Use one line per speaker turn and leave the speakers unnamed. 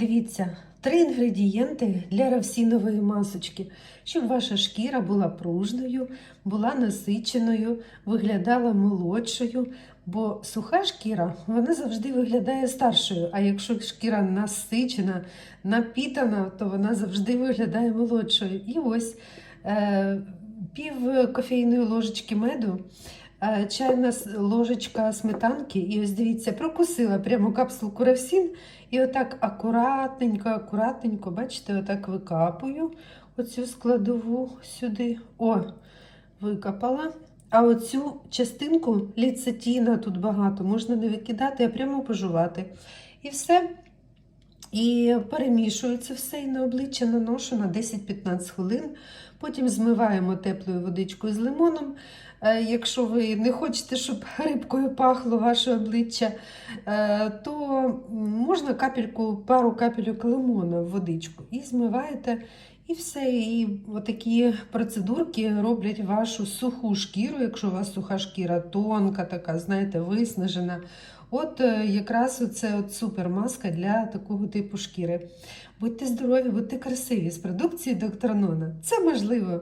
Дивіться, три інгредієнти для равсінової масочки, щоб ваша шкіра була пружною, була насиченою, виглядала молодшою. Бо суха шкіра вона завжди виглядає старшою. А якщо шкіра насичена, напітана, то вона завжди виглядає молодшою. І ось е, пів кофейної ложечки меду. Е, Чайна ложечка сметанки, і ось дивіться, прокусила прямо капсулку Равсін, і отак акуратненько, акуратненько, бачите, отак викапую оцю складову сюди. О, викопала. А оцю частинку ліцетіна тут багато, можна не викидати, а прямо пожувати. І все. І перемішую це все і на обличчя наношу на 10-15 хвилин. Потім змиваємо теплою водичкою з лимоном. Е, Якщо ви не хочете, щоб рибкою пахло ваше обличчя, е, то можна капельку, пару капельок лимона в водичку і змиваєте. І все, і такі процедурки роблять вашу суху шкіру, якщо у вас суха шкіра тонка, така, знаєте, виснажена. От е, якраз це супермаска для такого типу шкіри. Будьте здорові, будьте красиві з продукції доктора Нона. Це можливо.